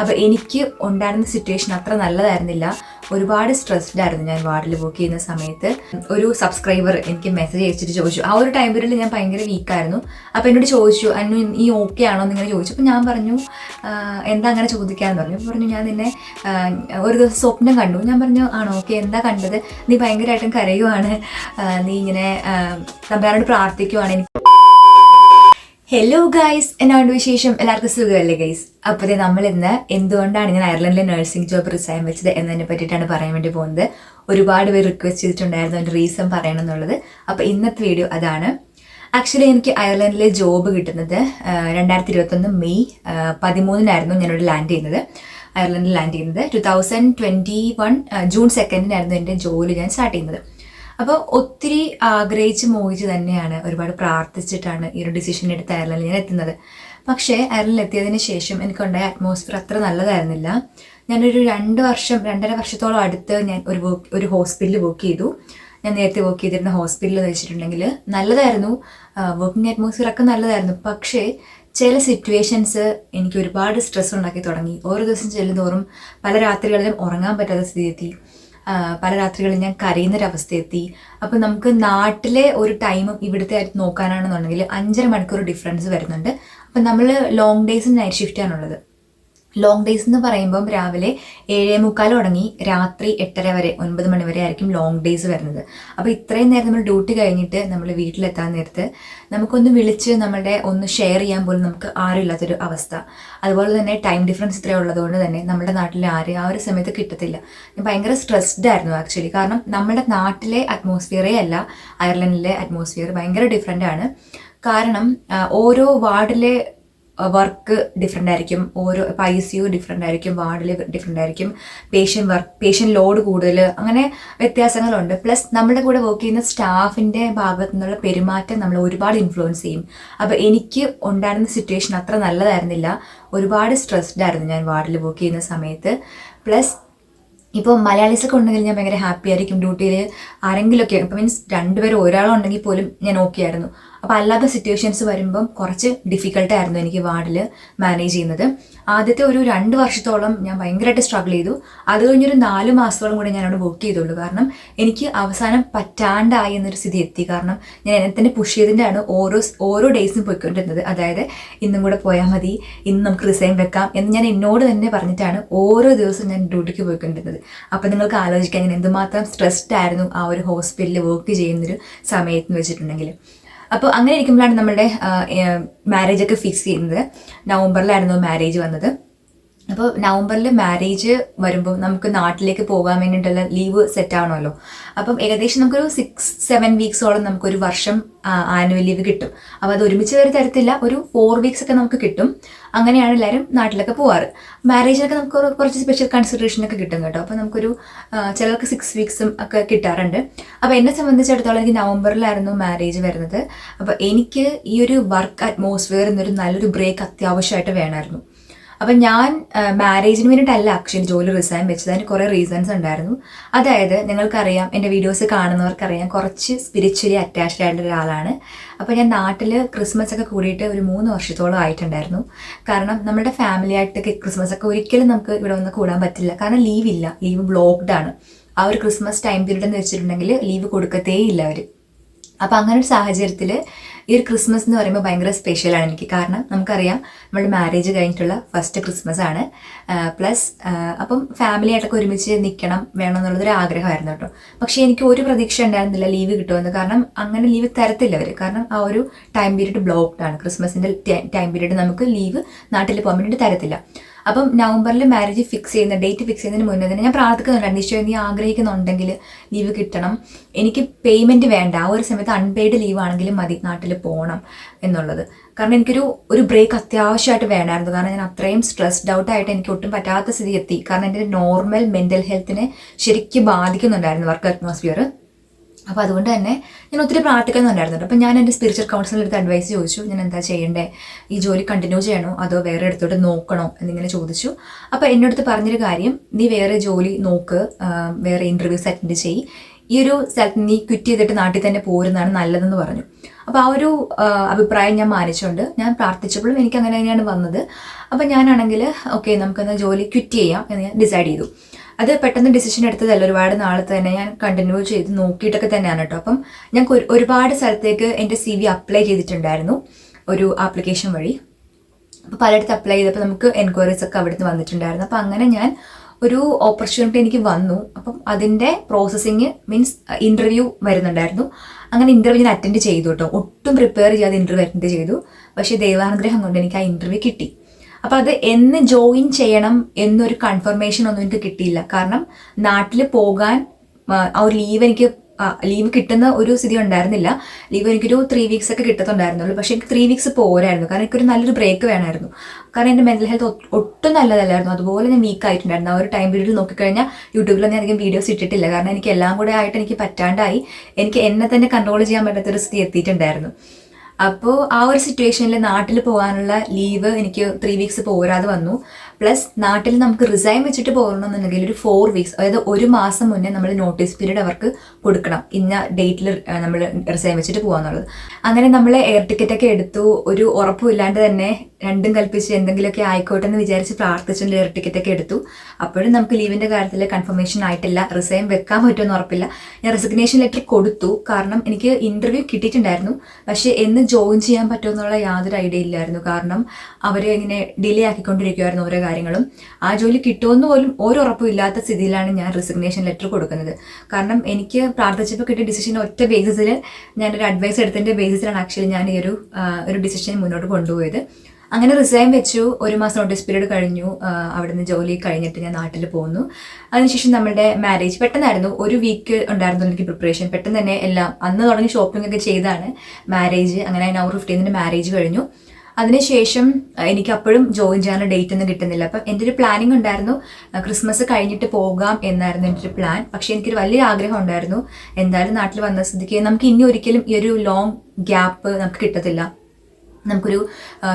അപ്പോൾ എനിക്ക് ഉണ്ടായിരുന്ന സിറ്റുവേഷൻ അത്ര നല്ലതായിരുന്നില്ല. ഒരുപാട് സ്ട്രെസ്ഡ് ആയിരുന്നു ഞാൻ വാർഡിൽ വർക്ക് ചെയ്യുന്ന സമയത്ത്. ഒരു സബ്സ്ക്രൈബർ എനിക്ക് മെസ്സേജ് അയച്ചിട്ട് ചോദിച്ചു. ആ ഒരു ടൈം പീരീഡിൽ ഞാൻ ഭയങ്കര വീക്കായിരുന്നു അപ്പോൾ എന്നോട് ചോദിച്ചു അന്നു ഈ ഓക്കെ ആണോ? എന്ന് ഇങ്ങനെ ചോദിച്ചു. അപ്പോൾ ഞാൻ പറഞ്ഞു എന്താ അങ്ങനെ ചോദിക്കാമെന്ന് പറഞ്ഞു. പറഞ്ഞു ഞാൻ നിന്നെ ഒരു ദിവസം സ്വപ്നം കണ്ടു. ഞാൻ പറഞ്ഞു ആണോ? ഓക്കെ എന്താ കണ്ടത്? നീ ഭയങ്കരമായിട്ടും കരയുവാണ്. നീ ഇങ്ങനെ ആ, തമ്പുരാനോട് പ്രാർത്ഥിക്കുവാണ് എനിക്ക്. ഹലോ ഗൈസ് എന്നാണ്ട് വിശേഷം? എല്ലാവർക്കും സുഖമല്ലേ ഗൈസ് അപ്പോൾ നമ്മൾ ഇന്ന് എന്തുകൊണ്ടാണ് ഞാൻ അയർലൻഡിലെ നഴ്സിംഗ് ജോബ് റിസൈൻ വെച്ചത് എന്നതിനെ പറ്റിയിട്ടാണ് പറയാൻ വേണ്ടി പോകുന്നത്. ഒരുപാട് പേര് റിക്വസ്റ്റ് ചെയ്തിട്ടുണ്ടായിരുന്നു അതിന്റെ റീസൺ പറയണം എന്നുള്ളത്. അപ്പോൾ ഇന്നത്തെ വീഡിയോ അതാണ്. ആക്ച്വലി എനിക്ക് അയർലൻഡിലെ ജോബ് കിട്ടുന്നത് രണ്ടായിരത്തി ഇരുപത്തൊന്ന് മെയ് പതിമൂന്നിനായിരുന്നു ഞാനിവിടെ ലാൻഡ് ചെയ്യുന്നത്. അയർലൻഡിൽ ലാൻഡ് ചെയ്യുന്നത്. Two thousand twenty one June സെക്കൻഡിനായിരുന്നു എന്റെ ജോലി ഞാൻ സ്റ്റാർട്ട് ചെയ്യുന്നത്. അപ്പോൾ ഒത്തിരി ആഗ്രഹിച്ച് മോഹിച്ച് തന്നെയാണ് ഒരുപാട് പ്രാർത്ഥിച്ചിട്ടാണ് ഈ ഒരു ഡിസിഷൻ എടുത്ത് അയർലൻഡിൽ ഞാൻ എത്തുന്നത്. പക്ഷേ അയർലൻഡിൽ എത്തിയതിന് ശേഷം എനിക്കുണ്ടായ അറ്റ്മോസ്ഫിയർ അത്ര നല്ലതായിരുന്നില്ല. ഞാനൊരു രണ്ട് വർഷം രണ്ടര വർഷത്തോളം അടുത്ത് ഞാൻ ഒരു ഒരു ഹോസ്പിറ്റലിൽ വർക്ക് ചെയ്തു. ഞാൻ നേരത്തെ വർക്ക് ചെയ്തിരുന്ന ഹോസ്പിറ്റലിൽ വെച്ചിട്ടുണ്ടെങ്കിൽ നല്ലതായിരുന്നു. വർക്കിംഗ് അറ്റ്മോസ്ഫിയർ ഒക്കെ നല്ലതായിരുന്നു. പക്ഷേ ചില സിറ്റുവേഷൻസ് എനിക്ക് ഒരുപാട് സ്ട്രെസ് ഉണ്ടാക്കി തുടങ്ങി. ഓരോ ദിവസം ചെല്ലുന്തോറും പല രാത്രികളിലും ഉറങ്ങാൻ പറ്റാത്ത സ്ഥിതി എത്തി. പല രാത്രികളിൽ ഞാൻ കരയുന്നൊരവസ്ഥ എത്തി അപ്പം നമുക്ക് നാട്ടിലെ ഒരു ടൈമും ഇവിടുത്തെ ആയിട്ട് നോക്കാനാണെന്നുണ്ടെങ്കിൽ അഞ്ചര മണിക്കൂർ ഡിഫറൻസ് വരുന്നുണ്ട്. അപ്പം നമ്മൾ ലോങ് ഡേയ്സും നൈറ്റ് ഷിഫ്റ്റാണുള്ളത് ലോങ് ഡേയ്സ് എന്ന് പറയുമ്പം രാവിലെ ഏഴേ മുക്കാൽ തുടങ്ങി രാത്രി എട്ടര വരെ ഒൻപത് മണി വരെ ആയിരിക്കും ലോങ് ഡേയ്സ് വരുന്നത്. അപ്പോൾ ഇത്രയും നേരം നമ്മൾ ഡ്യൂട്ടി കഴിഞ്ഞിട്ട് നമ്മൾ വീട്ടിലെത്താൻ നേരത്ത് നമുക്കൊന്ന് വിളിച്ച് നമ്മുടെ ഒന്ന് ഷെയർ ചെയ്യാൻ പോലും നമുക്ക് ആരും ഇല്ലാത്തൊരു അവസ്ഥ. അതുപോലെ തന്നെ ടൈം ഡിഫറൻസ് ഇത്രയും ഉള്ളതുകൊണ്ട് തന്നെ നമ്മുടെ നാട്ടിൽ ആരും ആ ഒരു സമയത്ത് കിട്ടത്തില്ല. ഞാൻ ഭയങ്കര സ്ട്രെസ്ഡ് ആയിരുന്നു ആക്ച്വലി കാരണം നമ്മുടെ നാട്ടിലെ അറ്റ്മോസ്ഫിയറേ അല്ല അയർലൻഡിലെ അറ്റ്മോസ്ഫിയർ ഭയങ്കര ഡിഫറെന്റ് ആണ്. കാരണം ഓരോ വാർഡിലെ വർക്ക് ഡിഫറെന്റ് ആയിരിക്കും. ഓരോ ഇപ്പോൾ ഐ സി യു ഡിഫറെന്റ് ആയിരിക്കും വാർഡിൽ ഡിഫറെന്റ് ആയിരിക്കും. പേഷ്യന്റ് വർക്ക് പേഷ്യന്റ് ലോഡ് കൂടുതൽ അങ്ങനെ വ്യത്യാസങ്ങളുണ്ട്. പ്ലസ് നമ്മുടെ കൂടെ വർക്ക് ചെയ്യുന്ന സ്റ്റാഫിന്റെ ഭാഗത്തു നിന്നുള്ള പെരുമാറ്റം നമ്മൾ ഒരുപാട് ഇൻഫ്ലുവൻസ് ചെയ്യും. അപ്പോൾ എനിക്ക് ഉണ്ടായിരുന്ന സിറ്റുവേഷൻ അത്ര നല്ലതായിരുന്നില്ല. ഒരുപാട് സ്ട്രെസ്ഡ് ആയിരുന്നു ഞാൻ വാർഡിൽ വർക്ക് ചെയ്യുന്ന സമയത്ത്. പ്ലസ് ഇപ്പോൾ മലയാളീസൊക്കെ ഉണ്ടെങ്കിൽ ഞാൻ ഭയങ്കര ഹാപ്പി ആയിരിക്കും. ഡ്യൂട്ടിയിൽ ആരെങ്കിലുമൊക്കെ ഇപ്പോൾ മീൻസ് രണ്ടുപേരും ഒരാളുണ്ടെങ്കിൽ പോലും ഞാൻ ഓക്കെ ആയിരുന്നു. അപ്പോൾ അല്ലാത്ത സിറ്റുവേഷൻസ് വരുമ്പം കുറച്ച് ഡിഫിക്കൽട്ടായിരുന്നു എനിക്ക് വാർഡിൽ മാനേജ് ചെയ്യുന്നത്. ആദ്യത്തെ ഒരു രണ്ട് വർഷത്തോളം ഞാൻ ഭയങ്കരമായിട്ട് സ്ട്രഗിൾ ചെയ്തു. അത് കഴിഞ്ഞൊരു നാല് മാസത്തോളം കൂടി ഞാൻ അവിടെ വർക്ക് ചെയ്തുള്ളൂ. കാരണം എനിക്ക് അവസാനം പറ്റാണ്ടായി എന്നൊരു സ്ഥിതി എത്തി. കാരണം ഞാൻ എന്നെ തന്നെ പുഷ് ചെയ്തിട്ടാണ് ഓരോ ഓരോ ഡേയ്സും പോയിക്കൊണ്ടിരുന്നത്. അതായത് ഇന്നും കൂടെ പോയാൽ മതി ഇന്ന് നമുക്ക് റിസൈൻ വെക്കാം എന്ന് ഞാൻ എന്നോട് തന്നെ പറഞ്ഞിട്ടാണ് ഓരോ ദിവസവും ഞാൻ ഡ്യൂട്ടിക്ക് പോയിക്കൊണ്ടിരുന്നത്. അപ്പം നിങ്ങൾക്ക് ആലോചിക്കാൻ ഞാൻ എന്തുമാത്രം സ്ട്രെസ്ഡ് ആയിരുന്നു ആ ഒരു ഹോസ്പിറ്റലിൽ വർക്ക് ചെയ്യുന്നൊരു സമയത്ത് വെച്ചിട്ടുണ്ടെങ്കിൽ. അപ്പോൾ അങ്ങനെ ഇരിക്കുമ്പോഴാണ് നമ്മുടെ മാരേജ് ഒക്കെ ഫിക്സ് ചെയ്യുന്നത്. നവംബറിലായിരുന്നു മാരേജ് വന്നത്. അപ്പോൾ നവംബറിൽ മാരേജ് വരുമ്പോൾ നമുക്ക് നാട്ടിലേക്ക് പോകാൻ വേണ്ടിയിട്ടുള്ള ലീവ് സെറ്റ് ആവണമല്ലോ അപ്പം ഏകദേശം നമുക്കൊരു സിക്സ് സെവൻ വീക്സോളം നമുക്കൊരു വർഷം ആനുവൽ ലീവ് കിട്ടും. അപ്പോൾ അത് ഒരുമിച്ച് വരെ തരത്തില്ല ഒരു ഫോർ വീക്സ് ഒക്കെ നമുക്ക് കിട്ടും. അങ്ങനെയാണ് എല്ലാവരും നാട്ടിലൊക്കെ പോവാറ്. മാരേജിനൊക്കെ നമുക്ക് കുറച്ച് സ്പെഷ്യൽ കൺസിഡറേഷൻ ഒക്കെ കിട്ടും കേട്ടോ. അപ്പോൾ നമുക്കൊരു ചിലർക്ക് സിക്സ് വീക്സും ഒക്കെ കിട്ടാറുണ്ട്. അപ്പോൾ എന്നെ സംബന്ധിച്ചിടത്തോളം എനിക്ക് നവംബറിലായിരുന്നു മാരേജ് വരുന്നത്. അപ്പോൾ എനിക്ക് ഈ ഒരു വർക്ക് അറ്റ്മോസ്ഫിയർ എന്നൊരു നല്ലൊരു ബ്രേക്ക് അത്യാവശ്യമായിട്ട് വേണമായിരുന്നു. അപ്പം ഞാൻ മാരേജിന് വേണ്ടിയിട്ടല്ല ആക്ച്വലി ജോലി റിസൈൻ വെച്ചത്. അതിന് കുറേ റീസൺസ് ഉണ്ടായിരുന്നു. അതായത് നിങ്ങൾക്കറിയാം എന്റെ വീഡിയോസ് കാണുന്നവർക്കറിയാം കുറച്ച് സ്പിരിച്വലി അറ്റാച്ച്ഡ് ആയിട്ടുള്ള ഒരാളാണ്. അപ്പോൾ ഞാൻ നാട്ടിൽ ക്രിസ്മസ് ഒക്കെ കൂടിയിട്ട് ഒരു മൂന്ന് വർഷത്തോളം ആയിട്ടുണ്ടായിരുന്നു. കാരണം നമ്മുടെ ഫാമിലി ആയിട്ടൊക്കെ ക്രിസ്മസ് ഒക്കെ ഒരിക്കലും നമുക്ക് ഇവിടെ വന്ന് കൂടാൻ പറ്റില്ല. കാരണം ലീവ് ഇല്ല. ലീവ് ബ്ലോക്ക്ഡ് ആണ്. ആ ഒരു ക്രിസ്മസ് ടൈം പീരീഡ് എന്ന് വെച്ചിട്ടുണ്ടെങ്കിൽ ലീവ് കൊടുക്കത്തേ ഇല്ല അവർ അപ്പം അങ്ങനെ ഒരു സാഹചര്യത്തിൽ ഈ ഒരു ക്രിസ്മസ് എന്ന് പറയുമ്പോൾ ഭയങ്കര സ്പെഷ്യലാണ് എനിക്ക്. കാരണം നമുക്കറിയാം നമ്മുടെ മാരേജ് കഴിഞ്ഞിട്ടുള്ള ഫസ്റ്റ് ക്രിസ്മസ് ആണ്. പ്ലസ് അപ്പം ഫാമിലി ആയിട്ടൊക്കെ ഒരുമിച്ച് നിൽക്കണം വേണം എന്നുള്ളതൊരു ആഗ്രഹമായിരുന്നു കേട്ടോ. പക്ഷേ എനിക്ക് ഒരു പ്രതീക്ഷ ഉണ്ടായിരുന്നില്ല ലീവ് കിട്ടുമെന്ന്. കാരണം അങ്ങനെ ലീവ് തരത്തില്ല അവർ കാരണം ആ ഒരു ടൈം പീരീഡ് ബ്ലോക്ക്ഡ് ആണ്. ക്രിസ്മസിന്റെ ടൈം പീരീഡ് നമുക്ക് ലീവ് നാട്ടിൽ പോകാൻ വേണ്ടിയിട്ട് തരത്തില്ല. അപ്പം നവംബറിൽ മാരേജ് ഫിക്സ് ചെയ്യുന്ന ഡേറ്റ് ഫിക്സ് ചെയ്യുന്നതിന് മുന്നേ തന്നെ ഞാൻ പ്രാർത്ഥിക്കുന്നുണ്ട് ഈശോ നീ ആഗ്രഹിക്കുന്നുണ്ടെങ്കിൽ ലീവ് കിട്ടണം. എനിക്ക് പേയ്മെന്റ് വേണ്ട. ആ ഒരു സമയത്ത് അൺപെയ്ഡ് ലീവ് ആണെങ്കിലും മതി നാട്ടിൽ പോകണം എന്നുള്ളത്. കാരണം എനിക്കൊരു ഒരു ബ്രേക്ക് അത്യാവശ്യമായിട്ട് വേണമായിരുന്നു. കാരണം ഞാൻ അത്രയും സ്ട്രെസ്ഡ് ഔട്ട് ആയിട്ട് എനിക്ക് ഒട്ടും പറ്റാത്ത സ്ഥിതി എത്തി കാരണം എന്റെ നോർമൽ മെന്റൽ ഹെൽത്തിനെ ശരിക്കും ബാധിക്കുന്നുണ്ടായിരുന്നു വർക്ക് അറ്റ്മോസ്ഫിയർ അപ്പോൾ അതുകൊണ്ട് തന്നെ ഞാൻ ഒത്തിരി പ്രാർത്ഥിക്കുന്നുണ്ടായിരുന്നു അപ്പോൾ ഞാൻ എന്റെ സ്പിരിച്വൽ കൗൺസിലർ അടുത്ത് അഡ്വൈസ് ചോദിച്ചു. ഞാൻ എന്താ ചെയ്യേണ്ടേ? ഈ ജോലി കണ്ടിന്യൂ ചെയ്യണോ? അതോ വേറെ അടുത്തോട്ട് നോക്കണോ? എന്നിങ്ങനെ ചോദിച്ചു. അപ്പോൾ എന്റെ അടുത്ത് പറഞ്ഞൊരു കാര്യം നീ വേറെ ജോലി നോക്ക് വേറെ ഇന്റർവ്യൂസ് അറ്റൻഡ് ചെയ്യ്. ഈ ഒരു സ്ഥലത്ത് നീ ക്വിറ്റ് ചെയ്തിട്ട് നാട്ടിൽ തന്നെ പോരുന്നതാണ് നല്ലതെന്ന് പറഞ്ഞു. അപ്പോൾ ആ ഒരു അഭിപ്രായം ഞാൻ മാനിച്ചുകൊണ്ട് ഞാൻ പ്രാർത്ഥിച്ചപ്പോഴും എനിക്ക് അങ്ങനെ തന്നെയാണ് വന്നത്. അപ്പോൾ ഞാനാണെങ്കിൽ ഓക്കെ നമുക്കെന്നാൽ ജോലി ക്വിറ്റ് ചെയ്യാം എന്ന് ഞാൻ ഡിസൈഡ് ചെയ്തു. അത് പെട്ടെന്ന് ഡിസിഷൻ എടുത്തതല്ല. ഒരുപാട് നാളത്തെ തന്നെ ഞാൻ കണ്ടിന്യൂ ചെയ്ത് നോക്കിയിട്ടൊക്കെ തന്നെയാണ് കേട്ടോ അപ്പം ഞാൻ ഒരുപാട് സ്ഥലത്തേക്ക് എന്റെ സി വി അപ്ലൈ ചെയ്തിട്ടുണ്ടായിരുന്നു. ഒരു ആപ്ലിക്കേഷൻ വഴി. അപ്പോൾ പലയിടത്ത് അപ്ലൈ ചെയ്തപ്പോൾ നമുക്ക് എൻക്വയറീസ് ഒക്കെ അവിടുന്ന് വന്നിട്ടുണ്ടായിരുന്നു. അപ്പോൾ അങ്ങനെ ഞാൻ ഒരു ഓപ്പർച്യൂണിറ്റി എനിക്ക് വന്നു. അപ്പം അതിന്റെ പ്രോസസ്സിങ് മീൻസ് ഇന്റർവ്യൂ വരുന്നുണ്ടായിരുന്നു. അങ്ങനെ ഇന്റർവ്യൂ ഞാൻ അറ്റൻഡ് ചെയ്തു കേട്ടോ ഒട്ടും പ്രിപ്പയർ ചെയ്യാതെ ഇന്റർവ്യൂ അറ്റൻഡ് ചെയ്തു. പക്ഷേ ദൈവാനുഗ്രഹം കൊണ്ട് എനിക്ക് ആ ഇന്റർവ്യൂ കിട്ടി. അപ്പോൾ അത് എന്ന് ജോയിൻ ചെയ്യണം എന്നൊരു കൺഫർമേഷൻ ഒന്നും എനിക്ക് കിട്ടിയില്ല. കാരണം നാട്ടിൽ പോകാൻ ആ ഒരു ലീവ് എനിക്ക് ലീവ് കിട്ടുന്ന ഒരു സ്ഥിതി ഉണ്ടായിരുന്നില്ല. ലീവ് എനിക്കൊരു ത്രീ വീക്സ് ഒക്കെ കിട്ടത്തുണ്ടായിരുന്നുള്ളൂ. പക്ഷേ എനിക്ക് ത്രീ വീക്സ് പോരായിരുന്നു. കാരണം എനിക്കൊരു നല്ലൊരു ബ്രേക്ക് വേണമായിരുന്നു. കാരണം എന്റെ മെന്റൽ ഹെൽത്ത് ഒട്ടും നല്ലതല്ലായിരുന്നു. അതുപോലെ ഞാൻ വീക്ക് ആയിട്ടുണ്ടായിരുന്നു. ആ ഒരു ടൈം പീരീഡിൽ നോക്കിക്കഴിഞ്ഞാൽ യൂട്യൂബിലൊന്നും അധികം വീഡിയോസ് ഇട്ടിട്ടില്ല. കാരണം എനിക്ക് എല്ലാം കൂടെ ആയിട്ട് എനിക്ക് പറ്റാണ്ടായി. എനിക്ക് എന്നെ തന്നെ കൺട്രോൾ ചെയ്യാൻ പറ്റാത്തൊരു സ്ഥിതി എത്തിയിട്ടുണ്ടായിരുന്നു. അപ്പോൾ ആ ഒരു സിറ്റുവേഷനിൽ നാട്ടിൽ പോകാനുള്ള ലീവ് എനിക്ക് ത്രീ വീക്സ് പോരാതെ വന്നു. പ്ലസ് നാട്ടിൽ നമുക്ക് റിസൈൻ വെച്ചിട്ട് പോകണമെന്നുണ്ടെങ്കിൽ ഒരു ഫോർ വീക്സ് അതായത് ഒരു മാസം മുന്നേ നമ്മൾ നോട്ടീസ് പീരീഡ് അവർക്ക് കൊടുക്കണം. ഇന്ന ഡേറ്റിൽ നമ്മൾ റിസൈൻ വെച്ചിട്ട് പോകാന്നുള്ളത്. അങ്ങനെ നമ്മൾ എയർ ടിക്കറ്റ് ഒക്കെ എടുത്തു. ഒരു ഉറപ്പുമില്ലാണ്ട് തന്നെ രണ്ടും കൽപ്പിച്ച് എന്തെങ്കിലുമൊക്കെ ആയിക്കോട്ടെ എന്ന് വിചാരിച്ച് പ്രാർത്ഥിച്ചുകൊണ്ട് എയർ ടിക്കറ്റ് ഒക്കെ എടുത്തു. അപ്പോഴും നമുക്ക് ലീവിന്റെ കാര്യത്തിൽ കൺഫർമേഷൻ ആയിട്ടില്ല. റിസൈൻ വെക്കാൻ പറ്റുമെന്ന് ഉറപ്പില്ല. ഞാൻ റെസിഗ്നേഷൻ ലെറ്റർ കൊടുത്തു. കാരണം എനിക്ക് ഇന്റർവ്യൂ കിട്ടിയിട്ടുണ്ടായിരുന്നു. പക്ഷേ എന്ന് ജോയിൻ ചെയ്യാൻ പറ്റുമെന്നുള്ള യാതൊരു ഐഡിയ ഇല്ലായിരുന്നു. കാരണം അവർ ഇങ്ങനെ ഡിലേ ആക്കിക്കൊണ്ടിരിക്കുമായിരുന്നു ഓരോ കാര്യങ്ങളും. ആ ജോലി കിട്ടുമെന്ന് പോലും ഒരു ഉറപ്പും ഇല്ലാത്ത സ്ഥിതിയിലാണ് ഞാൻ റെസിഗ്നേഷൻ ലെറ്റർ കൊടുക്കുന്നത്. കാരണം എനിക്ക് പ്രാർത്ഥിച്ചപ്പോൾ കിട്ടിയ ഡിസിഷൻ ഒറ്റ ബേസിസിൽ ഞാനൊരു അഡ്വൈസ് എടുത്തതിന്റെ ബേസിസിലാണ് ആക്ച്വലി ഞാൻ ഈ ഒരു ഒരു ഡിസിഷൻ മുന്നോട്ട് കൊണ്ടുപോയത്. അങ്ങനെ റിസൈൻ വെച്ചു. ഒരു മാസം നോട്ടീസ് പീരീഡ് കഴിഞ്ഞു. അവിടുന്ന് ജോലി കഴിഞ്ഞിട്ട് ഞാൻ നാട്ടിൽ പോന്നു. അതിനുശേഷം നമ്മുടെ മാരേജ് പെട്ടെന്നായിരുന്നു. ഒരു വീക്ക് ഉണ്ടായിരുന്നു എനിക്ക് പ്രിപ്പറേഷൻ പെട്ടെന്ന് തന്നെ എല്ലാം അന്ന് തുടങ്ങി ഷോപ്പിംഗ് ഒക്കെ ചെയ്താണ് മാരേജ് അങ്ങനെ നവർ ഫിഫ്റ്റീനിന് മാരേജ് കഴിഞ്ഞു. അതിനുശേഷം എനിക്ക് അപ്പോഴും ജോയിൻ ചെയ്യാനുള്ള ഡേറ്റ് ഒന്നും കിട്ടുന്നില്ല. അപ്പം എന്റെ ഒരു പ്ലാനിങ് ഉണ്ടായിരുന്നു ക്രിസ്മസ് കഴിഞ്ഞിട്ട് പോകാം എന്നായിരുന്നു എന്റെ ഒരു പ്ലാൻ പക്ഷേ എനിക്കൊരു വലിയ ആഗ്രഹം ഉണ്ടായിരുന്നു. എന്തായാലും നാട്ടിൽ വന്ന സ്ഥിതിക്ക് നമുക്ക് ഇനി ഒരിക്കലും ഈ ഒരു ലോങ് ഗ്യാപ്പ് നമുക്ക് കിട്ടത്തില്ല. നമുക്കൊരു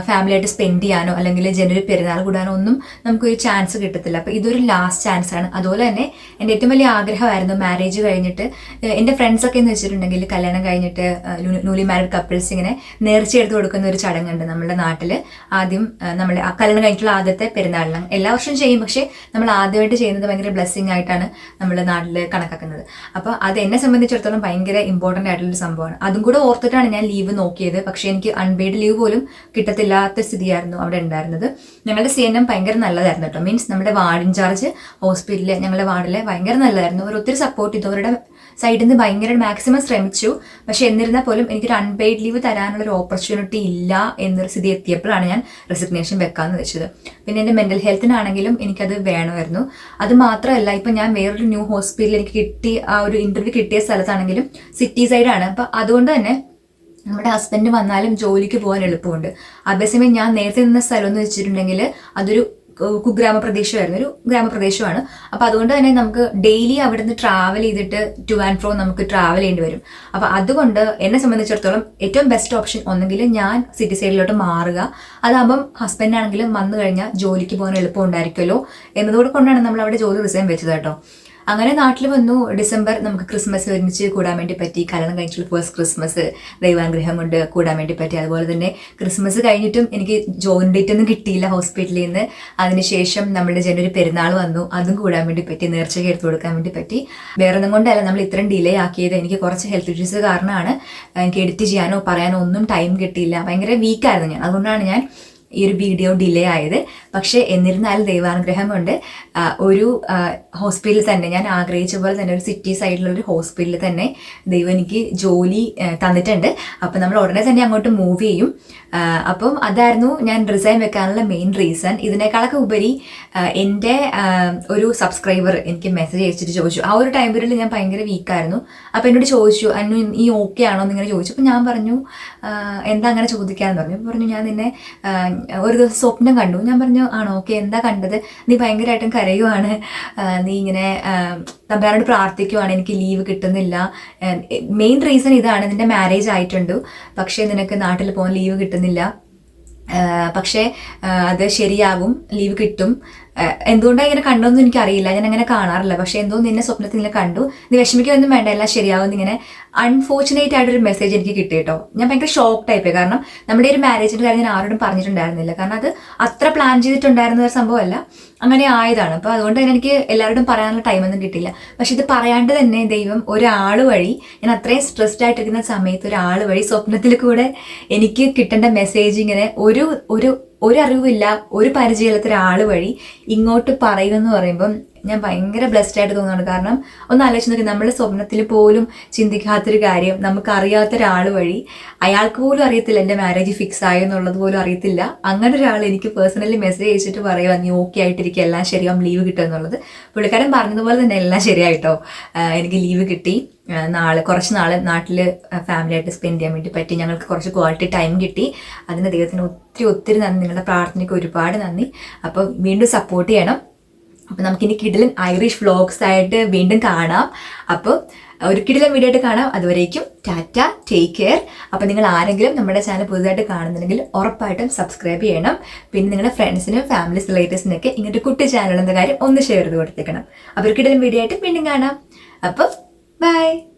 ഫാമിലി ആയിട്ട് സ്പെൻഡ് ചെയ്യാനോ അല്ലെങ്കിൽ ജനുവരി പെരുന്നാൾ കൂടാനോ ഒന്നും നമുക്കൊരു ചാൻസ് കിട്ടത്തില്ല. അപ്പോൾ ഇതൊരു ലാസ്റ്റ് ചാൻസ് ആണ്. അതുപോലെ തന്നെ എന്റെ ഏറ്റവും വലിയ ആഗ്രഹമായിരുന്നു മാരേജ് കഴിഞ്ഞിട്ട് എന്റെ ഫ്രണ്ട്സൊക്കെ എന്ന് വെച്ചിട്ടുണ്ടെങ്കിൽ കല്യാണം കഴിഞ്ഞിട്ട് ന്യൂലി മാരിഡ് കപ്പിൾസ് ഇങ്ങനെ നേർച്ചയെടുത്ത് കൊടുക്കുന്ന ഒരു ചടങ്ങുണ്ട് നമ്മുടെ നാട്ടിൽ ആദ്യം നമ്മൾ കല്യാണം കഴിഞ്ഞിട്ടുള്ള ആദ്യത്തെ പെരുന്നാളിനാണ് എല്ലാ വർഷവും ചെയ്യും. പക്ഷേ നമ്മൾ ആദ്യമായിട്ട് ചെയ്യുന്നത് ഭയങ്കര ബ്ലെസ്സിങ് ആയിട്ടാണ് നമ്മുടെ നാട്ടിൽ കണക്കാക്കുന്നത്. അപ്പോൾ അത് എന്നെ സംബന്ധിച്ചിടത്തോളം ഭയങ്കര ഇമ്പോർട്ടന്റ് ആയിട്ടുള്ളൊരു സംഭവമാണ്. അതും കൂടെ ഓർത്തിട്ടാണ് ഞാൻ ലീവ് നോക്കിയത്. പക്ഷേ എനിക്ക് അൺപെയ്ഡ് ലീവ് പോലും കിട്ടത്തില്ലാത്ത സ്ഥിതിയായിരുന്നു അവിടെ ഉണ്ടായിരുന്നത്. ഞങ്ങളുടെ സി എൻ എം ഭയങ്കര നല്ലതായിരുന്നു കേട്ടോ. മീൻസ് നമ്മുടെ വാർഡ് ഇൻചാർജ് ഹോസ്പിറ്റലിലെ ഞങ്ങളുടെ വാർഡിലെ ഭയങ്കര നല്ലതായിരുന്നു. അവർ ഒത്തിരി സപ്പോർട്ട് ചെയ്തു. അവരുടെ സൈഡിൽ നിന്ന് ഭയങ്കര മാക്സിമം ശ്രമിച്ചു. പക്ഷെ എന്നിരുന്നാൽ പോലും എനിക്കൊരു അൺപെയ്ഡ് ലീവ് തരാനുള്ള ഒരു ഓപ്പർച്യൂണിറ്റി ഇല്ല എന്നൊരു സ്ഥിതി എത്തിയപ്പോഴാണ് ഞാൻ റെസിഗ്നേഷൻ വെക്കാന്ന് വെച്ചത്. പിന്നെ എന്റെ മെന്റൽ ഹെൽത്തിനാണെങ്കിലും എനിക്കത് വേണമായിരുന്നു. അത് മാത്രമല്ല ഇപ്പം ഞാൻ വേറൊരു ന്യൂ ഹോസ്പിറ്റലിൽ എനിക്ക് കിട്ടി ആ ഒരു ഇന്റർവ്യൂ കിട്ടിയ സ്ഥലത്താണെങ്കിലും സിറ്റി സൈഡാണ് അപ്പം അതുകൊണ്ട് തന്നെ നമ്മുടെ ഹസ്ബൻഡ് വന്നാലും ജോലിക്ക് പോകാൻ എളുപ്പമുണ്ട്. അതേസമയം ഞാൻ നേരത്തെ നിന്ന സ്ഥലം എന്ന് വെച്ചിട്ടുണ്ടെങ്കിൽ അതൊരു കുഗ്രാമ പ്രദേശമായിരുന്നു ഒരു ഗ്രാമപ്രദേശമാണ്. അപ്പോൾ അതുകൊണ്ട് തന്നെ നമുക്ക് ഡെയിലി അവിടുന്ന് ട്രാവൽ ചെയ്തിട്ട് ടു ആൻഡ് ഫ്രോ നമുക്ക് ട്രാവൽ ചെയ്യേണ്ടി വരും. അപ്പോൾ അതുകൊണ്ട് എന്നെ സംബന്ധിച്ചിടത്തോളം ഏറ്റവും ബെസ്റ്റ് ഓപ്ഷൻ ഒന്നെങ്കിൽ ഞാൻ സിറ്റി സൈഡിലോട്ട് മാറുക. അതാകുമ്പം ഹസ്ബൻഡ് ആണെങ്കിലും വന്നു കഴിഞ്ഞാൽ ജോലിക്ക് പോകാൻ എളുപ്പം ഉണ്ടായിരിക്കുമല്ലോ. എന്നതുകൊണ്ട് കൊണ്ടാണ് നമ്മൾ അവിടെ ജോലി റിസൈൻ വെച്ചത് കേട്ടോ. അങ്ങനെ നാട്ടിൽ വന്നു. ഡിസംബർ നമുക്ക് ക്രിസ്മസ് ഒരുമിച്ച് കൂടാൻ വേണ്ടി പറ്റി. കല്യാണം കഴിഞ്ഞിട്ടുള്ള ഫസ്റ്റ് ക്രിസ്മസ് ദൈവാഗ്രഹം കൊണ്ട് കൂടാൻ വേണ്ടി പറ്റി. അതുപോലെ തന്നെ ക്രിസ്മസ് കഴിഞ്ഞിട്ടും എനിക്ക് ജോയിൻ ഡേറ്റ് ഒന്നും കിട്ടിയില്ല ഹോസ്പിറ്റലിൽ നിന്ന്. അതിനുശേഷം നമ്മുടെ ജനുവരി പെരുന്നാൾ വന്നു. അതും കൂടാൻ വേണ്ടി പറ്റി. നേർച്ച എടുത്തു കൊടുക്കാൻ വേണ്ടി പറ്റി. വേറെ ഒന്നും കൊണ്ടല്ല നമ്മൾ ഇത്രയും ഡിലേ ആക്കിയത്. എനിക്ക് കുറച്ച് ഹെൽത്ത് ഇഷ്യൂസ് കാരണമാണ്. എനിക്ക് എഡിറ്റ് ചെയ്യാനോ പറയാനോ ഒന്നും ടൈം കിട്ടിയില്ല. ഭയങ്കര വീക്കായിരുന്നു ഞാൻ. അതുകൊണ്ടാണ് ഞാൻ ഈ ഒരു വീഡിയോ ഡിലേ ആയത്. പക്ഷേ എന്നിരുന്നാലും ദൈവാനുഗ്രഹം കൊണ്ട് ഒരു ഹോസ്പിറ്റലിൽ തന്നെ ഞാൻ ആഗ്രഹിച്ച പോലെ തന്നെ ഒരു സിറ്റി സൈഡിലുള്ള ഒരു ഹോസ്പിറ്റലിൽ തന്നെ ദൈവം എനിക്ക് ജോലി തന്നിട്ടുണ്ട്. അപ്പം നമ്മൾ ഉടനെ തന്നെ അങ്ങോട്ട് മൂവ് ചെയ്യും. അപ്പം അതായിരുന്നു ഞാൻ റിസൈൻ വെക്കാനുള്ള മെയിൻ റീസൺ ഇതിനേക്കാളൊക്കെ ഉപരി എന്റെ ഒരു സബ്സ്ക്രൈബർ എനിക്ക് മെസ്സേജ് അയച്ചിട്ട് ചോദിച്ചു. ആ ഒരു ടൈം പീരീഡിൽ ഞാൻ ഭയങ്കര വീക്കായിരുന്നു അപ്പോൾ എന്നോട് ചോദിച്ചു അന്നു ഈ ഓക്കെ ആണോ? എന്നിങ്ങനെ ചോദിച്ചു. അപ്പോൾ ഞാൻ പറഞ്ഞു എന്താ അങ്ങനെ ചോദിക്കാമെന്ന് പറഞ്ഞു. പറഞ്ഞു ഞാൻ നിന്നെ ഒരു ദിവസം സ്വപ്നം കണ്ടു. ഞാൻ പറഞ്ഞു ആണോ? ഓക്കെ എന്താ കണ്ടത്? നീ ഭയങ്കരമായിട്ടും കരയുവാണ്. നീ ഇങ്ങനെ തമ്പാരോട് പ്രാർത്ഥിക്കുവാണ്. എനിക്ക് ലീവ് കിട്ടുന്നില്ല. മെയിൻ റീസൺ ഇതാണ്. നിന്റെ മാരേജ് ആയിട്ടുണ്ട്. പക്ഷേ നിനക്ക് നാട്ടിൽ പോകാൻ ലീവ് കിട്ടുന്നില്ല. പക്ഷേ അത് ശരിയാകും. ലീവ് കിട്ടും. എന്തുകൊണ്ടാണ് ഇങ്ങനെ കണ്ടോന്നും എനിക്ക് അറിയില്ല ഞാൻ അങ്ങനെ കാണാറില്ല. പക്ഷെ എന്തോ നിന്നെ സ്വപ്നത്തിൽ നിന്നെ കണ്ടു. നീ വിഷമിക്കൊന്നും വേണ്ട. എല്ലാം ശരിയാവും ഇങ്ങനെ അൺഫോർച്ചുനേറ്റ് ആയിട്ടൊരു മെസ്സേജ് എനിക്ക് കിട്ടി കേട്ടോ. ഞാൻ ഭയങ്കര ഷോക്ക്ഡ് ആയിപ്പോയി. കാരണം നമ്മുടെ ഒരു മാരേജിന്റെ കാര്യം ഞാൻ ആരോടും പറഞ്ഞിട്ടുണ്ടായിരുന്നില്ല. കാരണം അത് അത്ര പ്ലാൻ ചെയ്തിട്ടുണ്ടായിരുന്ന ഒരു സംഭവമല്ല. അങ്ങനെ ആയതാണ്. അപ്പോൾ അതുകൊണ്ട് തന്നെ എനിക്ക് എല്ലാവരോടും പറയാനുള്ള ടൈമൊന്നും കിട്ടില്ല പക്ഷെ ഇത് പറയാണ്ട് തന്നെ ദൈവം ഒരാൾ വഴി ഞാൻ അത്രയും സ്ട്രെസ്ഡ് ആയിട്ടിരിക്കുന്ന സമയത്ത് ഒരാൾ വഴി സ്വപ്നത്തിൽ കൂടെ എനിക്ക് കിട്ടേണ്ട മെസ്സേജ് ഇങ്ങനെ ഒരു ഒരു ഒരു അറിവില്ല ഒരു പരിചയമില്ലാത്ത ഒരാൾ വഴി ഇങ്ങോട്ട് പറയുമെന്ന് പറയുമ്പം ഞാൻ ഭയങ്കര ബ്ലെസ്ഡ് ആയിട്ട് തോന്നുന്നുണ്ട് കാരണം ഒന്ന് ആലോചിച്ച് നോക്കി നമ്മുടെ സ്വപ്നത്തിൽ പോലും ചിന്തിക്കാത്തൊരു കാര്യം നമുക്ക് അറിയാത്ത ഒരാൾ വഴി അയാൾക്ക് പോലും അറിയത്തില്ല എന്റെ മാരേജ് ഫിക്സ് ആയോ എന്നുള്ളത് പോലും അറിയത്തില്ല. അങ്ങനെ ഒരാൾ എനിക്ക് പേഴ്സണലി മെസ്സേജ് അയച്ചിട്ട് പറയുക നീ ഓക്കെ ആയിട്ടിരിക്കുക എല്ലാം ശരിയാവും ലീവ് കിട്ടുക എന്നുള്ളത്. പുള്ളിക്കാരൻ പറഞ്ഞതുപോലെ തന്നെ എല്ലാം ശരിയായിട്ടോ എനിക്ക് ലീവ് കിട്ടി. നാളെ കുറച്ച് നാൾ നാട്ടിൽ ഫാമിലിയായിട്ട് സ്പെൻഡ് ചെയ്യാൻ വേണ്ടി പറ്റി. ഞങ്ങൾക്ക് കുറച്ച് ക്വാളിറ്റി ടൈം കിട്ടി. അതിന് ദൈവത്തിന് ഒത്തിരി ഒത്തിരി നന്ദി. നിങ്ങളുടെ പ്രാർത്ഥനയ്ക്ക് ഒരുപാട് നന്ദി. അപ്പം വീണ്ടും സപ്പോർട്ട് ചെയ്യണം. അപ്പം നമുക്കിനി കിടിലൻ ഐറിഷ് വ്ലോഗ്സ് ആയിട്ട് വീണ്ടും കാണാം. അപ്പോൾ ഒരു കിടിലൻ വീഡിയോ ആയിട്ട് കാണാം. അതുവരേക്കും ടാറ്റ ടേക്ക് കെയർ അപ്പം നിങ്ങൾ ആരെങ്കിലും നമ്മുടെ ചാനൽ പുതുതായിട്ട് കാണുന്നുണ്ടെങ്കിൽ ഉറപ്പായിട്ടും സബ്സ്ക്രൈബ് ചെയ്യണം. പിന്നെ നിങ്ങളുടെ ഫ്രണ്ട്സിനും ഫാമിലീസ് റിലേറ്റീവ്സിനൊക്കെ ഇങ്ങനത്തെ കുട്ടി ചാനൽ എന്ന കാര്യം ഒന്ന് ഷെയർ ചെയ്ത് കൊടുത്തേക്കണം. അപ്പോൾ ഒരു കിടിലൻ വീഡിയോ ആയിട്ട് വീണ്ടും കാണാം. അപ്പോൾ ബൈ